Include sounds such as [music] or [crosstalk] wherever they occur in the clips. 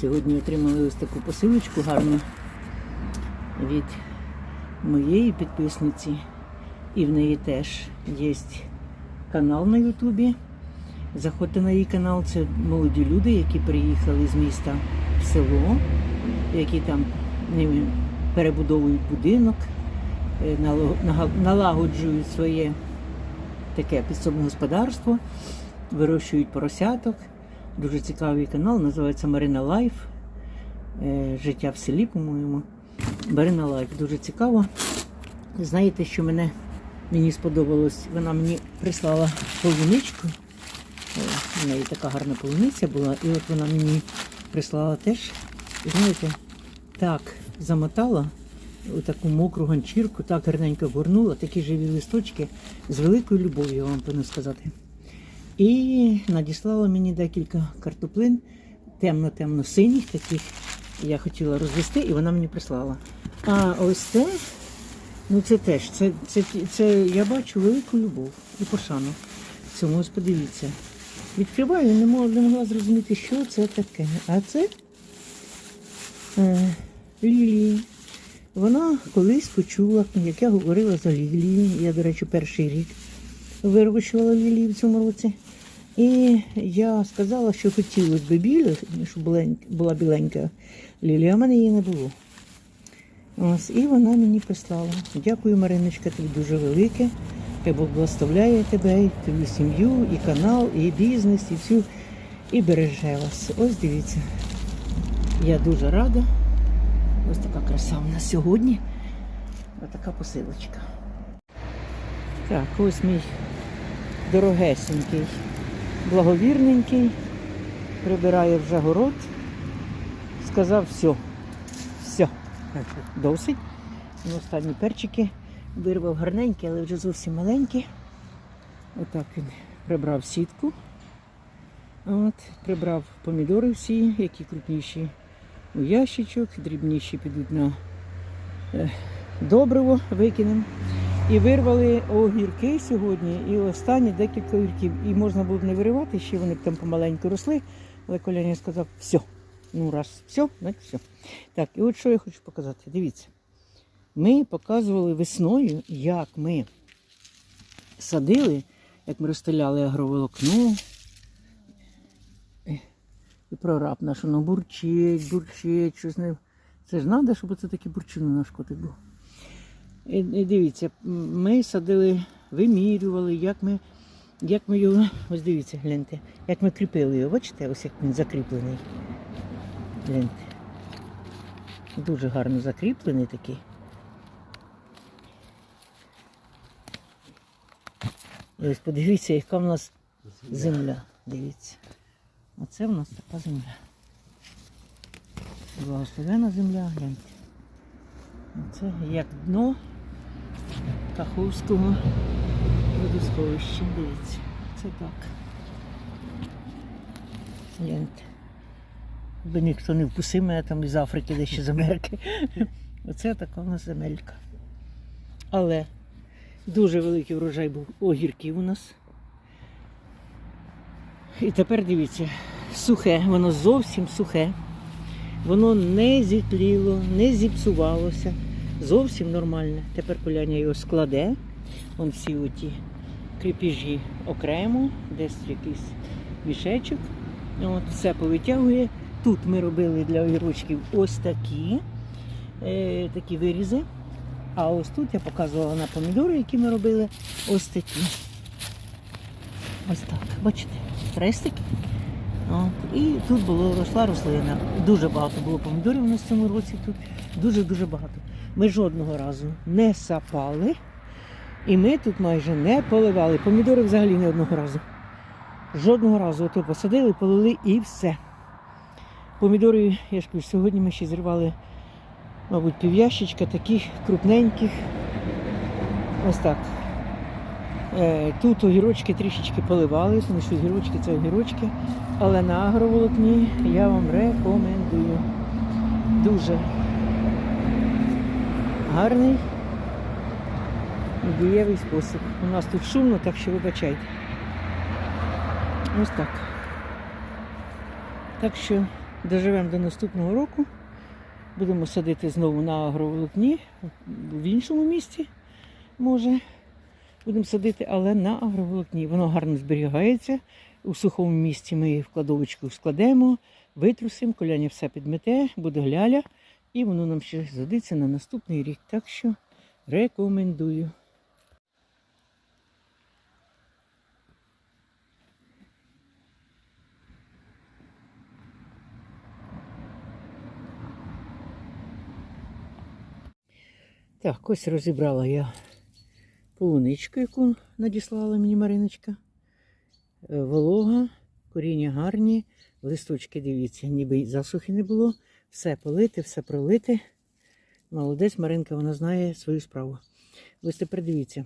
Сьогодні отримали ось таку посилочку гарну від моєї підписниці. І в неї теж є канал на Ютубі. Заходьте на її канал. Це молоді люди, які приїхали з міста в село, які там перебудовують будинок, е, налагоджують своє таке підсобне господарство, вирощують поросяток. Дуже цікавий канал, називається Марина Лайф. Е, Життя в селі, по-моєму. Марина Лайф. Дуже цікаво. Знаєте, що мене мені сподобалось? Вона мені прислала полуничку. У неї така гарна полуниця була, і от вона мені прислала теж, і знаєте, так замотала таку мокру ганчірку, так гарненько горнула, такі живі листочки з великою любов'ю, я вам повинна сказати. І надіслала мені декілька картоплин, темно-темно синіх таких. Я хотіла розвести, і вона мені прислала. А ось це, ну це теж, це, це, це я бачу велику любов і пошану. Цьому ось подивіться. Відкриваю, не могла, не могла зрозуміти, що це таке. А це е, лілії. Вона колись почула, як я говорила за лілії. Я, до речі, перший рік вирощувала лілії в цьому році. І я сказала, що хотілося б білих, щоб була біленька лілія, а в мене її не було. Ось, і вона мені прислала. Дякую, Мариночка, тобі дуже велике. Хай Бог благословляє тебе, і твою сім'ю, і канал, і бізнес, і всю, і береже вас. Ось дивіться. Я дуже рада. Ось така краса у нас сьогодні. Ось така посилочка. Так, ось мій дорогесенький, благовірненький, прибирає вже город. Сказав все. Все. Досить. Ну, останні перчики вирвав гарненькі, але вже зовсім маленькі. Отак він прибрав сітку. От, прибрав помідори всі, які крупніші у ящичок, дрібніші підуть на е, добриво, викинемо. І вирвали огірки сьогодні, і останні декілька огірків. І можна було б не виривати, ще вони б там помаленьку росли. Але Коляня сказав, все. Ну, раз все, значить все. Так, і от що я хочу показати. Дивіться. Ми показували весною, як ми садили, як ми розстеляли агроволокно. І прораб наш, воно бурчить, бурчить, щось не. Це ж треба, щоб це бурчину наш котик був. І, дивіться, ми садили, вимірювали, як ми, як ми його, ось дивіться, гляньте, як ми кріпили його. Бачите, ось як він закріплений. Гляньте. Дуже гарно закріплений такий. І ось подивіться, яка в нас земля. Дивіться. Оце в нас така земля. Благословена земля, гляньте. Це як дно Каховського водосховища. Дивіться. Це так. Гляньте. Ніхто не вкусив мене там із Африки, де ще з Америки. [laughs] Оце така у нас земелька. Але дуже великий врожай був огірків у нас. І тепер дивіться, сухе, воно зовсім сухе. Воно не зітліло, не зіпсувалося. Зовсім нормальне. Тепер коляня його складе. Вон всі оті кріпіжі окремо, десь якийсь мішечок. От, все повитягує. Тут ми робили для огірочків ось такі, е, такі вирізи. А ось тут я показувала на помідори, які ми робили, ось такі. Ось так. Бачите, хрестики. І тут було росла рослина. Дуже багато було помідорів у нас в цьому році тут. Дуже-дуже багато. Ми жодного разу не сапали. І ми тут майже не поливали. Помідори взагалі не одного разу. Жодного разу ото посадили, полили і все. Помідори, я ж кажу, сьогодні ми ще зривали, мабуть, пів'ящичка таких крупненьких. Ось так. Е, Тут огірочки трішечки поливали, тому що огірочки це огірочки. Але на агроволокні я вам рекомендую. Дуже гарний дієвий спосіб. У нас тут шумно, так що вибачайте. Ось так. Так що доживемо до наступного року. Будемо садити знову на агроволокні в іншому місці, може. Будемо садити, але на агроволокні. Воно гарно зберігається. У сухому місці ми в кладовочку складемо, витрусимо, коляня все підмете, буде гляля, і воно нам ще згодиться на наступний рік. Так що рекомендую. Так, ось розібрала я полуничку, яку надіслала мені Мариночка. Е, Волога, коріння гарні, листочки, дивіться, ніби засухи не було. Все полите, все пролите. Молодець Маринка, вона знає свою справу. Ось тепер дивіться.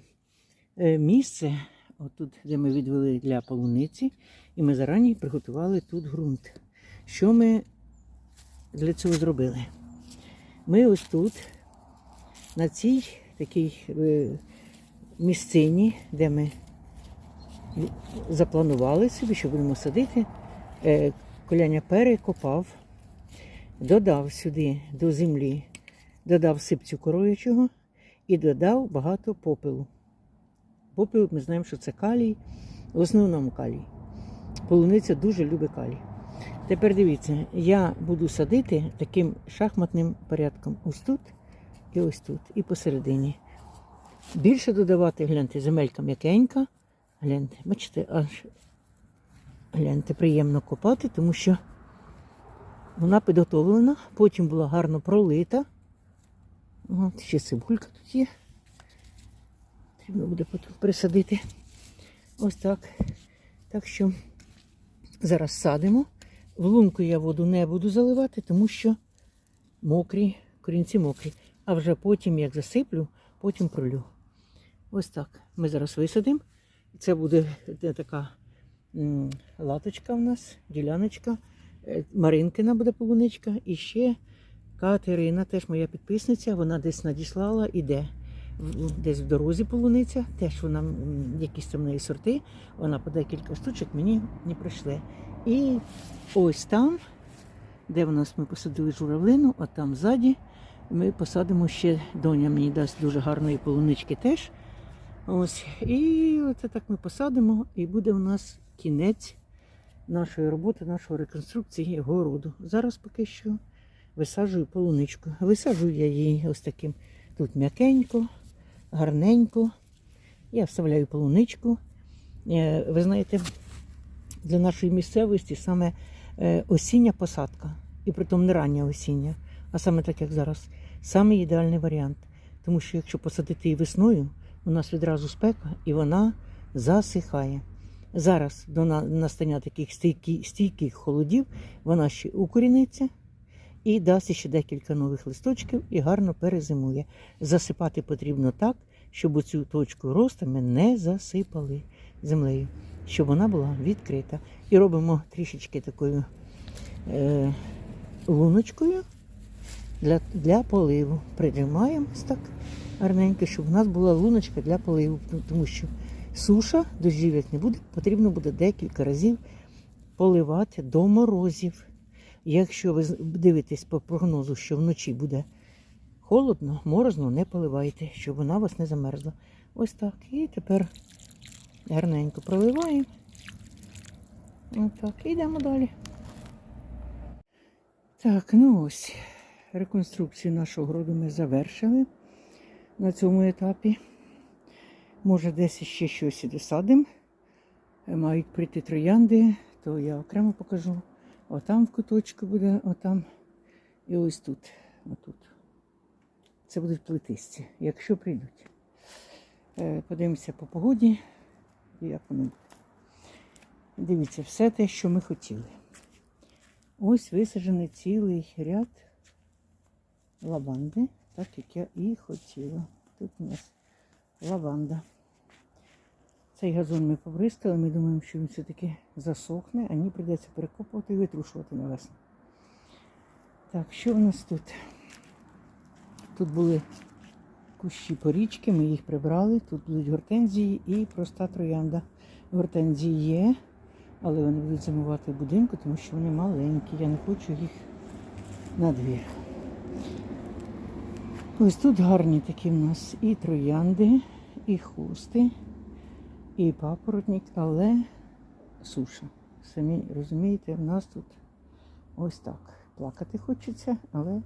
Е, Місце, отут, де ми відвели для полуниці, і ми зарані приготували тут ґрунт. Що ми для цього зробили? Ми ось тут, на цій такій е, місцині, де ми запланували собі, що будемо садити, е, коляня перекопав, додав сюди до землі, додав сипцю короючого і додав багато попелу. Попел ми знаємо, що це калій, в основному калій. Полуниця дуже любить калій. Тепер дивіться, я буду садити таким шахматним порядком. Ось тут і ось тут, і посередині. Більше додавати, гляньте, земелька м'якенька. Гляньте, бачите, аж гляньте, приємно копати, тому що вона підготовлена, потім була гарно пролита. От, ще цибулька тут є. Треба буде потім присадити. Ось так. Так що зараз садимо. В лунку я воду не буду заливати, тому що мокрі, корінці мокрі. А вже потім, як засиплю, потім пролю. Ось так. Ми зараз висадимо. Це буде е, така латочка у нас, діляночка. Е, Маринкина буде полуничка. І ще Катерина, теж моя підписниця, вона десь надіслала, іде. Десь в дорозі полуниця, теж вона якісь там неї сорти. Вона по декілька штучок мені не прийшли. І ось там, де в нас ми посадили журавлину, а там ззаді ми посадимо ще доня мені дасть дуже гарної полунички теж. Ось. І оце так ми посадимо, і буде у нас кінець нашої роботи, нашої реконструкції городу. Зараз поки що висаджую полуничку. Висаджую я її ось таким тут м'якенько, гарненько. Я вставляю полуничку. Е, Ви знаєте, для нашої місцевості саме е, осіння посадка. І притом не рання осіння, а саме так, як зараз. Саме ідеальний варіант. Тому що якщо посадити її весною, у нас відразу спека і вона засихає. Зараз до настання таких стійких, стійких холодів вона ще укоріниться і дасть ще декілька нових листочків і гарно перезимує. Засипати потрібно так, щоб цю точку росту ми не засипали землею, щоб вона була відкрита. І робимо трішечки такою е, луночкою для, для поливу. Прижимаємо так гарненько, щоб у нас була луночка для поливу, тому що суша, дощів як не буде, потрібно буде декілька разів поливати до морозів. Якщо ви дивитесь по прогнозу, що вночі буде холодно, морозно, не поливайте, щоб вона вас не замерзла. Ось так. І тепер гарненько проливаємо. Ось так. І йдемо далі. Так, ну ось. Реконструкцію нашого городу ми завершили на цьому етапі. Може, десь ще щось і досадимо. Е, Мають прийти троянди, то я окремо покажу. Отам в куточку буде, отам. І ось тут. Отут. Це будуть плетисті, якщо прийдуть. Е, Подивимося по погоді, як воно буде. Дивіться, все те, що ми хотіли. Ось висаджений цілий ряд лаванди, так як я і хотіла. Тут у нас лаванда. Цей газон ми побризкали, ми думаємо, що він все-таки засохне, а ні прийдеться перекопувати і витрушувати на весну. Так, що у нас тут? Тут були кущі порічки, ми їх прибрали. Тут будуть гортензії і проста троянда. Гортензії є, Але вони будуть зимувати в будинку, тому що вони маленькі. Я не хочу їх на двір. Ось тут гарні такі в нас і троянди, і хусти, і папоротник, але суша. Самі розумієте, в нас тут ось так. Плакати хочеться, але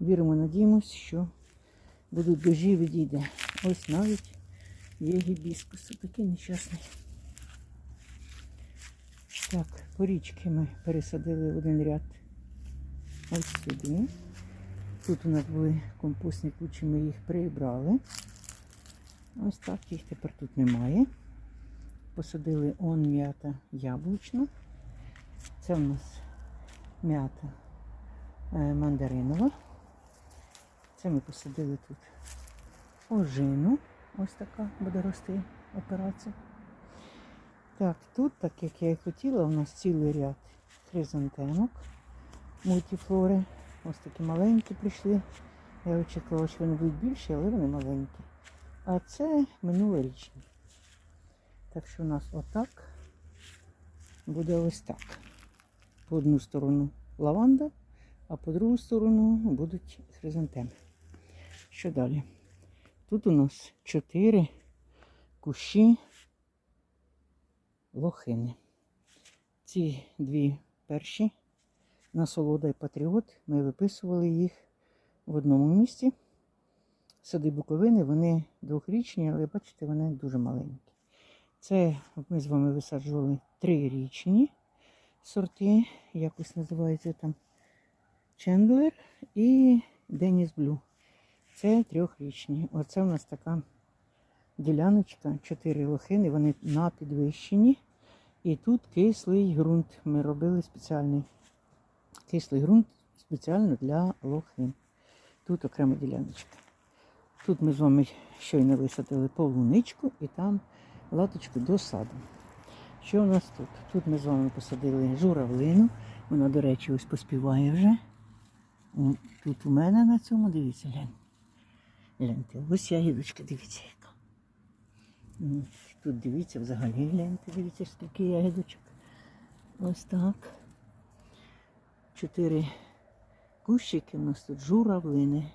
віримо, надіємось, що будуть дожі відійде. Ось навіть є гібіскус, такий нещасний. Так, порічки ми пересадили в один ряд ось сюди. Тут у нас були компостні кучі, ми їх прибрали. Ось так, їх тепер тут немає. Посадили он м'ята яблучна. Це у нас м'ята е, мандаринова. Це ми посадили тут ожину. Ось така буде рости операція. Так, тут, так як я і хотіла, у нас цілий ряд хризантемок, мультифлори. Ось такі маленькі прийшли. Я очікувала, що вони будуть більші, але вони маленькі. А це минулорічні. Так що у нас отак буде ось так. По одну сторону лаванда, а по другу сторону будуть хризантеми. Що далі? Тут у нас чотири кущі лохини. Ці дві перші насолода і патріот. Ми виписували їх в одному місці. Сади Буковини, вони двохрічні, але бачите, вони дуже маленькі. Це ми з вами висаджували трирічні сорти, якось називається там Чендлер і Деніс Блю. Це трьохрічні. Оце у нас така діляночка, чотири лохини, вони на підвищенні. І тут кислий ґрунт. Ми робили спеціальний кислий ґрунт спеціально для лохин. Тут окрема діляночка. Тут ми з вами щойно висадили полуничку і там латочку до саду. Що у нас тут? Тут ми з вами посадили журавлину. Вона, до речі, ось поспіває вже. Тут у мене на цьому, дивіться, глянь. Гляньте, ось ягідочка, дивіться яка. Тут дивіться, взагалі гляньте, дивіться, скільки ягідочок. Ось так. Чотири кущики у нас тут журавлини.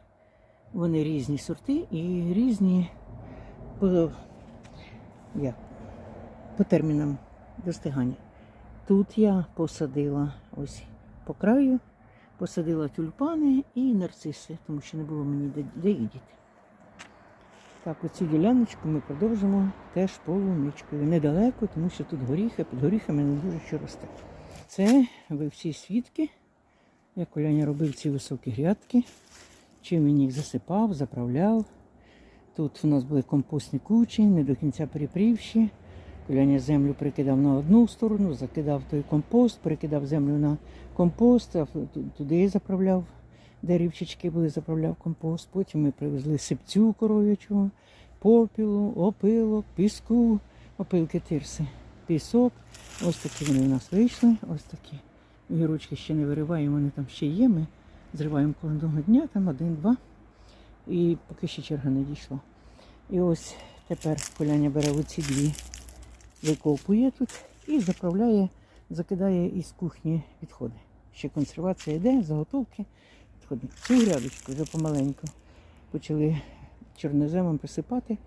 Вони різні сорти і різні по, як, по термінам достигання. Тут я посадила ось по краю, посадила тюльпани і нарциси, тому що не було мені де, їх. Так, оцю діляночку ми продовжимо теж полуничкою. Недалеко, тому що тут горіхи, під горіхами не дуже що росте. Це ви всі свідки, як Оляня робив ці високі грядки. Чим він їх засипав, заправляв. Тут у нас були компостні кучі, не до кінця перепрівші. Коляня землю прикидав на одну сторону, закидав той компост, перекидав землю на компост, туди заправляв, де рівчачки були, заправляв компост. Потім ми привезли сипцю коров'ячого, попілу, опилок, піску, опилки тирси, пісок. Ось такі вони у нас вийшли. Ось такі. Гірочки ще не вириваємо, вони там ще є. Ми зриваємо кожного дня, там один-два. І поки ще черга не дійшла. І ось тепер Коляня бере оці дві, викопує тут і заправляє, закидає із кухні відходи. Ще консервація йде, заготовки, відходи. Цю грядочку вже помаленьку почали чорноземом присипати.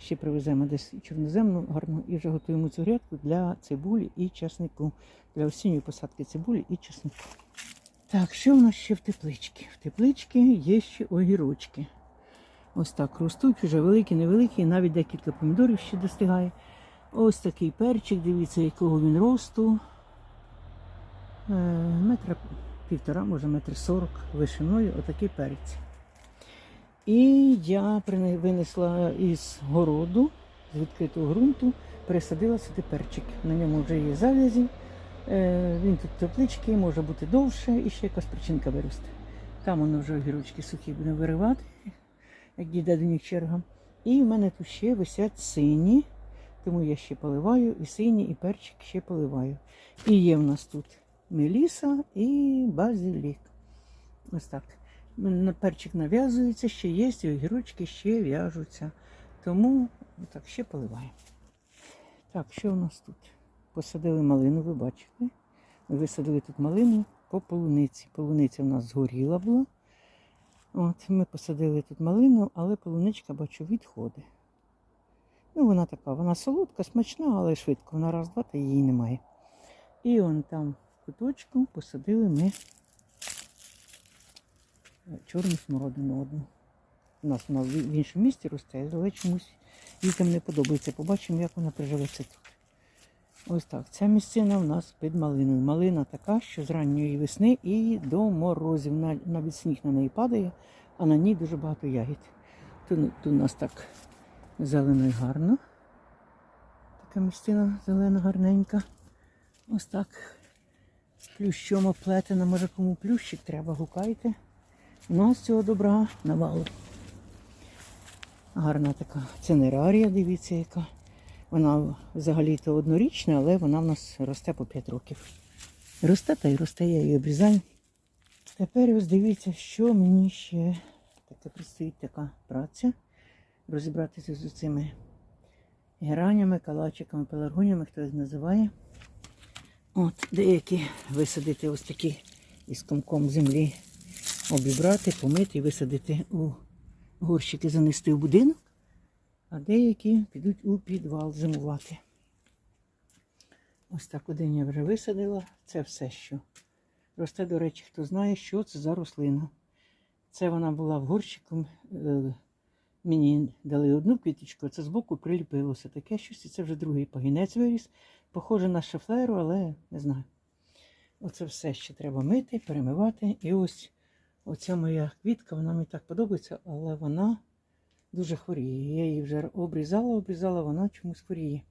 Ще привеземо десь чорноземну гарну і вже готуємо цю грядку для цибулі і часнику. Для осінньої посадки цибулі і часнику. Так, що в нас ще в тепличці? В тепличці є ще огірочки. Ось так ростуть, вже великі, невеликі, навіть декілька помідорів ще достигає. Ось такий перчик, дивіться, якого він росту. Е, метра півтора, може метр сорок вишиною, отакий перець. І я винесла із городу, з відкритого ґрунту, пересадила сюди перчик. На ньому вже є зав'язі. Е, Він тут теплички, може бути довше і ще якась причинка виросте. Там воно вже огірочки сухі буде виривати, як дійде до них черга. І в мене тут ще висять сині, тому я ще поливаю, і сині, і перчик ще поливаю. І є в нас тут меліса і базилік. Ось так. Перчик нав'язується, ще є, і огірочки ще в'яжуться. Тому так ще поливаю. Так, що у нас тут? посадили малину, ви бачите. Ми висадили тут малину по полуниці. Полуниця в нас згоріла була. От, ми посадили тут малину, але полуничка, бачу, відходить. Ну, вона така, вона солодка, смачна, але швидко. Вона раз-два, та її немає. І он там в куточку посадили ми чорну смородину одну. У нас вона в іншому місці росте, але чомусь їй там не подобається. Побачимо, як вона приживеться тут. Ось так. Ця місцина у нас під малиною. Малина така, що з ранньої весни і до морозів. Навіть сніг на неї падає, а на ній дуже багато ягід. Тут, тут у нас так зелено і гарно. Така місцина зелена, гарненька. Ось так. Плющом оплетена, може кому плющик треба, гукайте. У нас цього добра навалу. Гарна така цинерарія, дивіться, яка. Вона взагалі-то однорічна, але вона в нас росте по 5 років. Росте та й росте, я її обрізаю. Тепер ось дивіться, що мені ще таке предстоїть така праця. Розібратися з цими геранями, калачиками, пеларгоніями, хто їх називає. От, деякі висадити ось такі із комком землі, обібрати, помити висадити у горщики, занести в будинок, а деякі підуть у підвал зимувати. Ось так один я вже висадила. Це все, що росте, до речі, хто знає, що це за рослина. Це вона була в горщику. е, Мені дали одну квіточку, а це збоку приліпилося. Таке щось, і це вже другий пагінець виріс. Похоже на шафлеру, але не знаю. Оце все ще треба мити, перемивати. І ось оця моя квітка, вона мені так подобається, але вона дуже хворіє. Я її вже обрізала, обрізала, вона чомусь хворіє.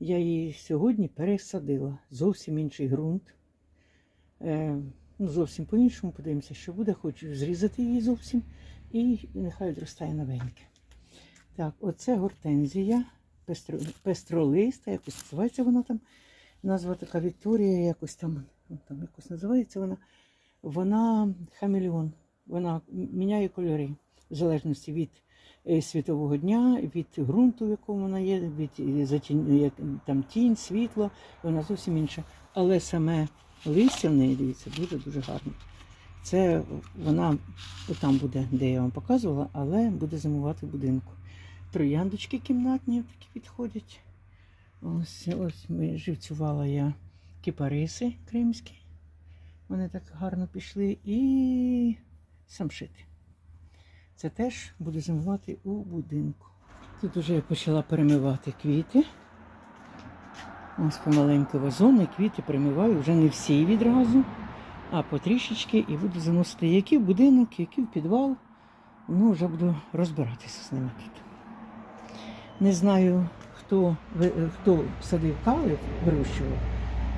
Я її сьогодні пересадила. Зовсім інший ґрунт. Е, ну, зовсім по-іншому подивимося, що буде. Хочу зрізати її зовсім і нехай відростає новеньке. Так, оце гортензія, пестро, пестролиста, якось називається вона там. Назва така Вікторія, якось там, там якось називається вона. Вона хамелеон, вона міняє кольори в залежності від е, світового дня, від ґрунту, в якому вона є, від е, затінь, там тінь, світло, вона зовсім інша. Але саме листя в неї, дивіться, дуже-дуже гарне. Це вона там буде, де я вам показувала, але буде зимувати в будинку. Трояндочки кімнатні такі підходять. Ось ось живцювала я кипариси кримські. Вони так гарно пішли. І самшити. Це теж буде зимувати у будинку. Тут вже я почала перемивати квіти. Ось помаленьку вазони, квіти перемиваю, вже не всі відразу, а потрішечки і буду заносити які в будинок, які в підвал. Ну, вже буду розбиратися з ними тут. Не знаю, хто, хто садив кали, вирощував,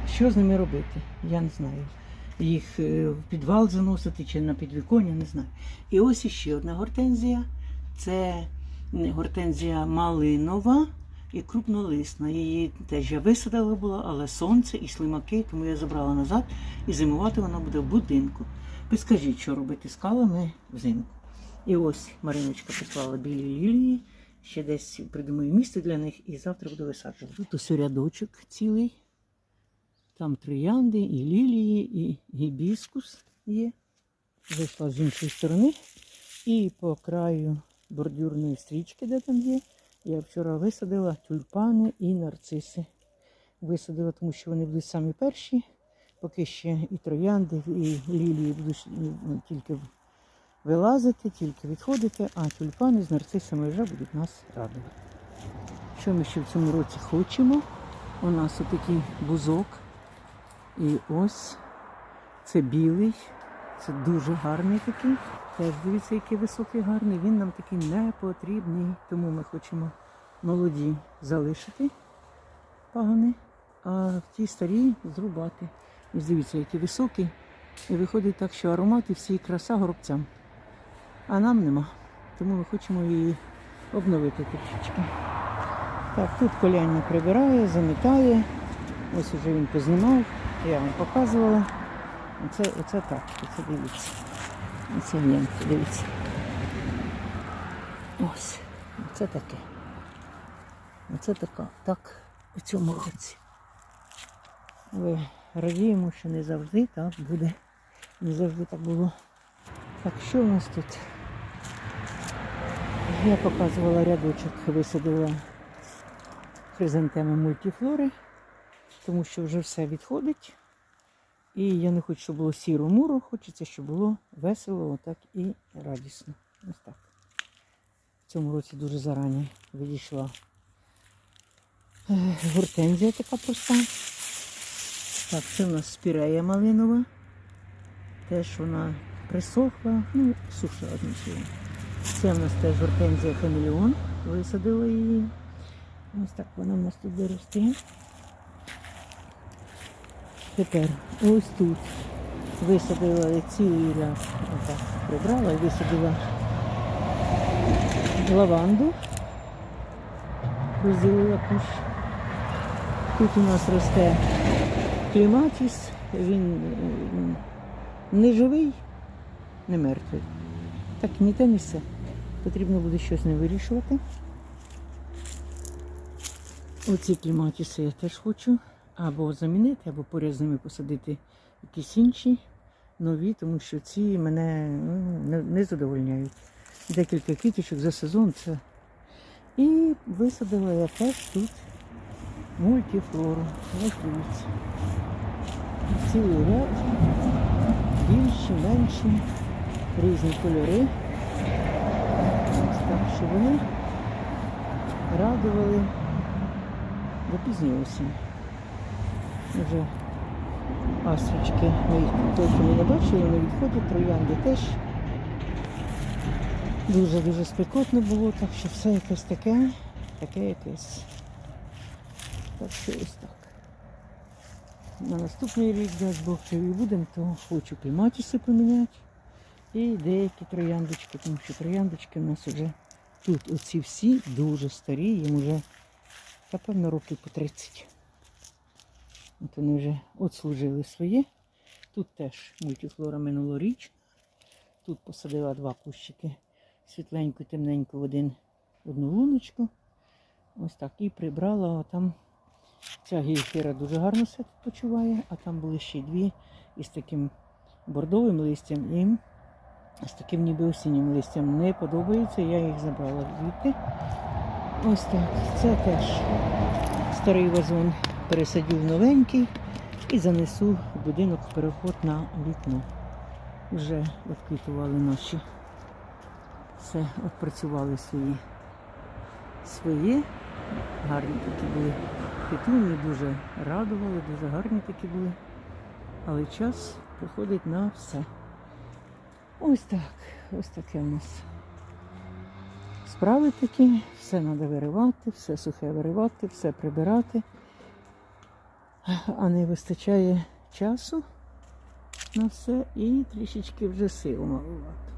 що з ними робити. Я не знаю. Їх е, в підвал заносити чи на підвіконня, не знаю. І ось іще одна гортензія. Це гортензія малинова і крупнолисна. Її теж я висадила була, але сонце і слимаки, тому я забрала назад і зимувати вона буде в будинку. Підскажіть, що робити з калами взимку. І ось Мариночка послала білі лілії. Ще десь придумаю місце для них і завтра буду висаджувати. Тут ось рядочок цілий. Там троянди, і лілії, і гібіскус є. Зайшла з іншої сторони. І по краю бордюрної стрічки, де там є, я вчора висадила тюльпани і нарциси. Висадила, тому що вони будуть самі перші. Поки ще і троянди, і лілії будуть ну, тільки вилазити, тільки відходити, а тюльпани з нарцисами вже будуть нас радувати. Що ми ще в цьому році хочемо? У нас отакий бузок. І ось це білий, це дуже гарний такий. Теж дивіться, який високий гарний. Він нам такий не потрібний. Тому ми хочемо молоді залишити пагони, а в ті старі зрубати. Ось дивіться, які високі. І виходить так, що аромат і всі краса горобцям. А нам нема. Тому ми хочемо її обновити трішечки. Так, тут коляння прибирає, замітає. Ось уже він познімав, я вам показувала. Оце, оце так, оце дивіться. Оце гляньте, дивіться. Ось, оце таке. Оце така, так у цьому році. Але радіємо, що не завжди так буде. Не завжди так було. Так, що у нас тут? Я показувала рядочок, висадила хризантеми мультифлори, тому що вже все відходить. І я не хочу, щоб було сіро муро, хочеться, щоб було весело, отак і радісно. Ось так. В цьому році дуже зарані відійшла е, гортензія така проста. Так, це в нас спірея малинова. Теж вона присохла, ну, суша одним словом. Це в нас теж гортензія хамелеон. Висадила її. Ось так вона в нас тут виросте. Тепер ось тут висадила цілий отак прибрала і висадила лаванду. Розділила кущ. Тут у нас росте кліматіс, він не живий, не мертвий. Так ні те, ні все. Потрібно буде щось не вирішувати. Оці кліматіси я теж хочу або замінити, або поряд з ними посадити якісь інші нові, тому що ці мене ну, не, задовольняють. Декілька квіточок за сезон це. І висадила я теж тут мультифлору. Ось дивіться. Цілий ряд, більші, менші, різні кольори. Так, що вони радували до пізньої осінь. Вже астрочки ми не бачили, вони відходять, троянди теж. Дуже-дуже спекотно було, так що все якесь таке, таке якесь. Так що ось так. На наступний рік, дасть Бог, чи будемо, то хочу кліматіси поміняти. І деякі трояндочки, тому що трояндочки у нас вже тут оці всі дуже старі, їм вже, та певно, років по 30. От вони вже отслужили своє. Тут теж мультифлора минулоріч. Тут посадила два кущики світленьку, темненьку в один одну луночку. Ось так. І прибрала а там. Ця гейхера дуже гарно себе тут почуває, а там були ще дві із таким бордовим листям і з таким ніби осіннім листям. Не подобається, я їх забрала звідти. Ось так. Це теж старий вазон пересадю в новенький і занесу будинок в переход на вікно. Вже відквітували наші. Все, відпрацювали свої свої. Гарні такі були. Петуні дуже радували, дуже гарні такі були. Але час приходить на все. Ось так, ось таке у нас. Справи такі, все треба виривати, все сухе виривати, все прибирати. А не вистачає часу на все і трішечки вже сил малувати.